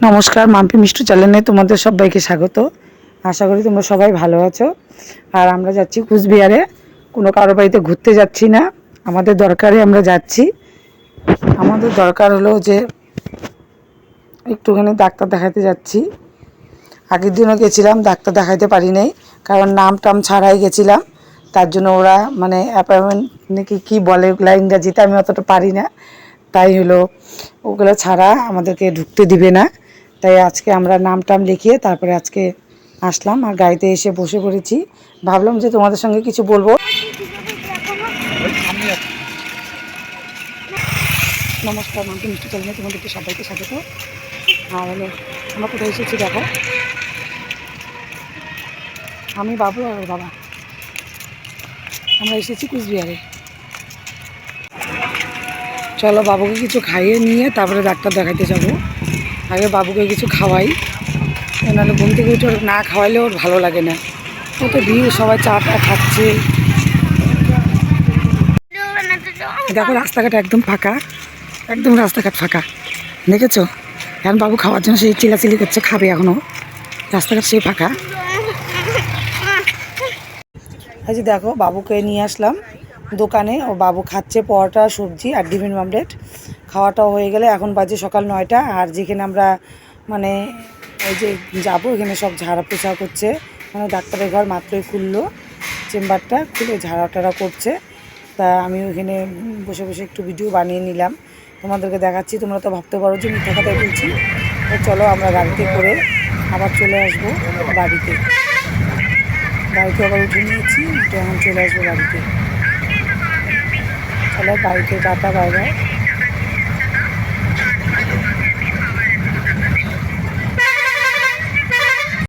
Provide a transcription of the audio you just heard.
নমস্কার, মাম্পি মিষ্টু চ্যানেলে তোমাদের সবাইকে স্বাগত। আশা করি তোমরা সবাই ভালো আছো। আর আমরা যাচ্ছি কুচবিহারে। কোনো কারও বাড়িতে ঘুরতে যাচ্ছি না। আমাদের দরকারে আমরা যাচ্ছি। আমাদের দরকার হলো যে একটুখানি ডাক্তার দেখাতে যাচ্ছি। আগের দিনও গেছিলাম, ডাক্তার দেখাতে পারি নাই। কারণ নাম টাম ছাড়াই গেছিলাম। তার জন্য ওরা মানে অ্যাপয়েন্টমেন্ট নাকি কী বলে ওগুলা ইংরাজিতে আমি অতটা পারি না। তাই হলো ওগুলো ছাড়া আমাদেরকে ঢুকতে দিবে না। তাই আজকে আমরা নাম টাম লিখিয়ে তারপরে আজকে আসলাম আর গাড়িতে এসে বসে পড়েছি। ভাবলাম যে তোমাদের সঙ্গে কিছু বলব। নমস্কার মান্টি মিষ্টি চ্যানেলে তোমাদেরকে সবাইকে স্বাগত। আর হলো, আমরা কোথায় এসেছি দেখো। আমি বাবু আর বাবা। আমরা এসেছি কুচবিহারে। চলো বাবুকে কিছু খাইয়ে নিয়ে তারপরে ডাক্তার দেখাতে যাব। আগে বাবুকে কিছু খাওয়াই। নাহলে ঘুম থেকে উঠে না খাওয়াইলে ওর ভালো লাগে না। ও তো ভিড়, সবাই চা টা খাচ্ছে। দেখো রাস্তাঘাট একদম ফাঁকা, একদম রাস্তাঘাট ফাঁকা। দেখেছ? এখন বাবু খাওয়ার জন্য সেই চিলাচিলি করছে, খাবে এখনও রাস্তাঘাট সেই ফাঁকা। এই যে দেখো, বাবুকে নিয়ে আসলাম দোকানে। ও বাবু খাচ্ছে পরোটা, সবজি আর ডিমের মামলেট খাওয়াটাও হয়ে গেলে। এখন বাজে সকাল নয়টা আর যেখানে আমরা মানে ওই যে যাব, এখানে সব ঝাড়া পোছা করছে। মানে ডাক্তারের ঘর মাত্রই খুললো, চেম্বারটা খুলে ঝাড়া টাড়া করছে। তা আমি ওইখানে বসে বসে একটু ভিডিও বানিয়ে নিলাম। তোমাদেরকে দেখাচ্ছি, তোমরা তো ভাবতে পারো যে মিথ্যা কথাই বলছি। চলো আমরা গাড়িতে করে আবার চলে আসব বাড়িতে। বাড়িতে আবার উঠে নিয়েছি এখন চলে আসব বাড়িতে। চলো বাড়িতে টাটা, বাই বাই।